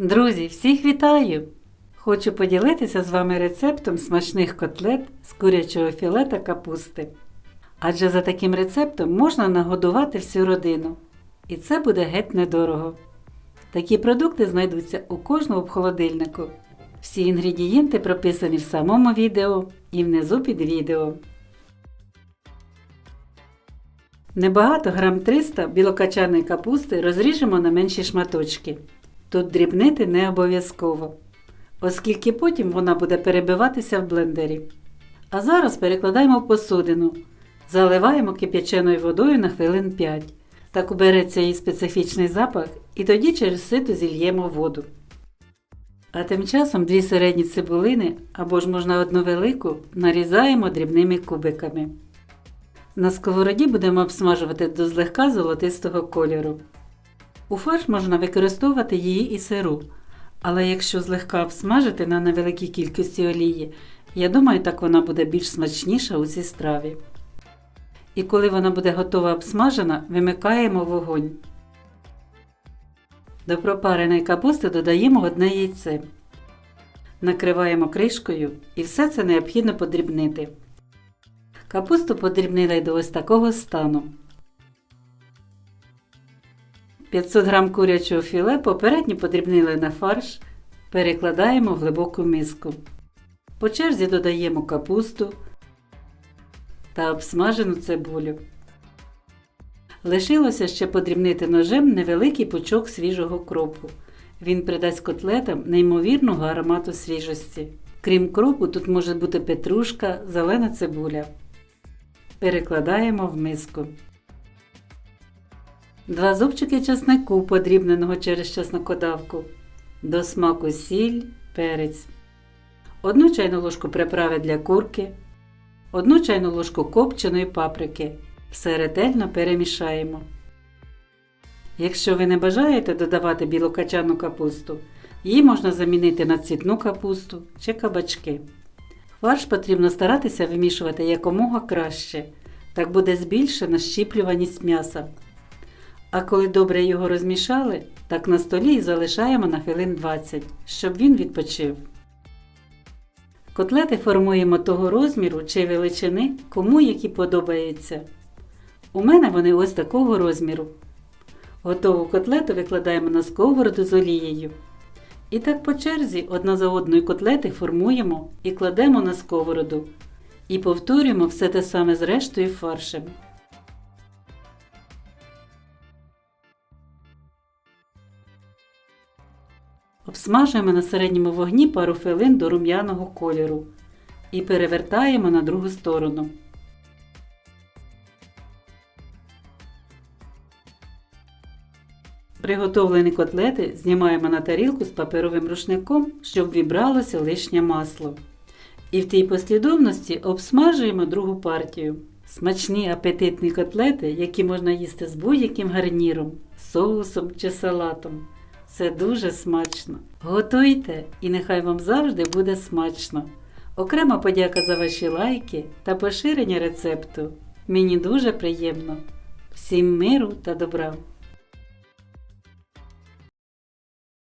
Друзі, всіх вітаю! Хочу поділитися з вами рецептом смачних котлет з курячого філе та капусти. Адже за таким рецептом можна нагодувати всю родину. І це буде геть недорого. Такі продукти знайдуться у кожному в холодильнику. Всі інгредієнти прописані в самому відео і внизу під відео. Небагато грам 300 білокачаної капусти розріжемо на менші шматочки. Тут дрібнити не обов'язково, оскільки потім вона буде перебиватися в блендері. А зараз перекладаємо в посудину, заливаємо кип'яченою водою на хвилин 5. Так убереться її специфічний запах і тоді через сито зільємо воду. А тим часом дві середні цибулини або ж можна одну велику нарізаємо дрібними кубиками. На сковороді будемо обсмажувати до злегка золотистого кольору. У фарш можна використовувати її і сиру, але якщо злегка обсмажити на невеликій кількості олії, я думаю, так вона буде більш смачніша у цій страві. І коли вона буде готова обсмажена, вимикаємо вогонь. До пропареної капусти додаємо одне яйце. Накриваємо кришкою і все це необхідно подрібнити. Капусту подрібнили до ось такого стану. 500 г курячого філе попередньо подрібнили на фарш, перекладаємо в глибоку миску. По черзі додаємо капусту та обсмажену цибулю. Лишилося ще подрібнити ножем невеликий пучок свіжого кропу. Він придасть котлетам неймовірного аромату свіжості. Крім кропу, тут може бути петрушка, зелена цибуля. Перекладаємо в миску. Два зубчики чеснику, подрібненого через чеснокодавку. До смаку сіль, перець. Одну чайну ложку приправи для курки. Одну чайну ложку копченої паприки. Все ретельно перемішаємо. Якщо ви не бажаєте додавати білокачану капусту, її можна замінити на цвітну капусту чи кабачки. Фарш потрібно старатися вимішувати якомога краще, так буде збільшена щіплюваність м'яса. А коли добре його розмішали, так на столі і залишаємо на хвилин 20, щоб він відпочив. Котлети формуємо того розміру чи величини, кому які подобаються. У мене вони ось такого розміру. Готову котлету викладаємо на сковороду з олією. І так по черзі одна за одною котлети формуємо і кладемо на сковороду. І повторюємо все те саме з рештою фаршем. Обсмажуємо на середньому вогні пару хвилин до рум'яного кольору і перевертаємо на другу сторону. Приготовлені котлети знімаємо на тарілку з паперовим рушником, щоб вібралося лишнє масло. І в тій послідовності обсмажуємо другу партію. Смачні апетитні котлети, які можна їсти з будь-яким гарніром, соусом чи салатом. Це дуже смачно. Готуйте і нехай вам завжди буде смачно. Окрема подяка за ваші лайки та поширення рецепту. Мені дуже приємно. Всім миру та добра!